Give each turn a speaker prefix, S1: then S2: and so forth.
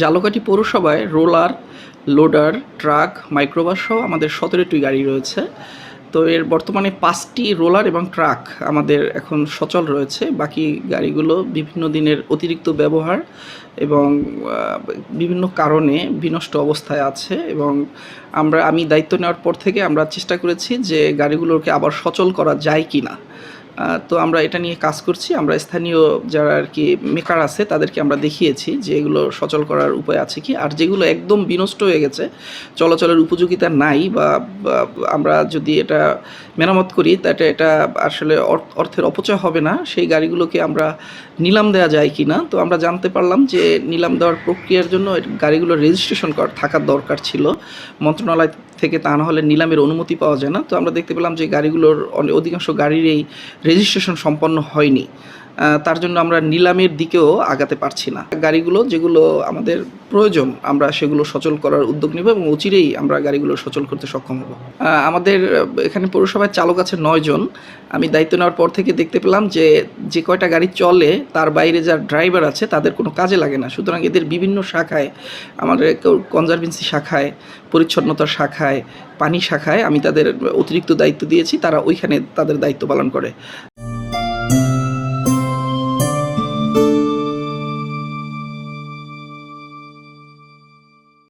S1: জালকাঠি পৌরসভায় roller, loader, truck, microbus সহ আমাদের সতেরোটি গাড়ি রয়েছে। তো এর বর্তমানে পাঁচটি রোলার এবং ট্রাক আমাদের এখন সচল রয়েছে। বাকি গাড়িগুলো বিভিন্ন দিনের অতিরিক্ত ব্যবহার এবং বিভিন্ন কারণে বিনষ্ট অবস্থায় আছে এবং আমরা, আমি দায়িত্ব নেওয়ার পর থেকে আমরা চেষ্টা করেছি যে গাড়িগুলোকে আবার সচল করা যায় কি না তো আমরা এটা নিয়ে কাজ করছি। আমরা স্থানীয় যারা আর কি মেকার আছে, তাদেরকে আমরা দেখিয়েছি যে এগুলো সচল করার উপায় আছে কি। আর যেগুলো একদম বিনষ্ট হয়ে গেছে, চলাচলের উপযোগিতা নাই বা আমরা যদি এটা মেরামত করি, তাতে এটা আসলে অর- অর্থের অপচয় হবে না। সেই গাড়িগুলোকে আমরা নিলাম দেওয়া যায় কি না। তো আমরা জানতে পারলাম যে নিলাম দেওয়ার প্রক্রিয়ার জন্য এর গাড়িগুলোর রেজিস্ট্রেশন কর, থাকার দরকার ছিল। মন্ত্রণালয় থেকে তা না হলে নিলামের অনুমতি পাওয়া যায় না। তো আমরা দেখতে পেলাম যে গাড়িগুলোর অধিকাংশ গাড়ির এই রেজিস্ট্রেশন সম্পন্ন হয়নি। তার জন্য আমরা নিলামের দিকেও আগাতে পারছি না। গাড়িগুলো যেগুলো আমাদের প্রয়োজন, আমরা সেগুলো সচল করার উদ্যোগ নেব এবং অচিরেই আমরা গাড়িগুলো সচল করতে সক্ষম হব। আমাদের এখানে পৌরসভায় চালক আছে নয় জন। আমি দায়িত্ব নেওয়ার পর থেকে দেখতে পেলাম যে যে কয়টা গাড়ি চলে, তার বাইরে যার ড্রাইভার আছে, তাদের কোনো কাজে লাগে না। সুতরাং এদের বিভিন্ন শাখায়, আমাদের কনজারভেন্সি শাখায়, পরিচ্ছন্নতার শাখায়, পানি শাখায় আমি তাদের অতিরিক্ত দায়িত্ব দিয়েছি, তারা ওইখানে তাদের দায়িত্ব পালন করে।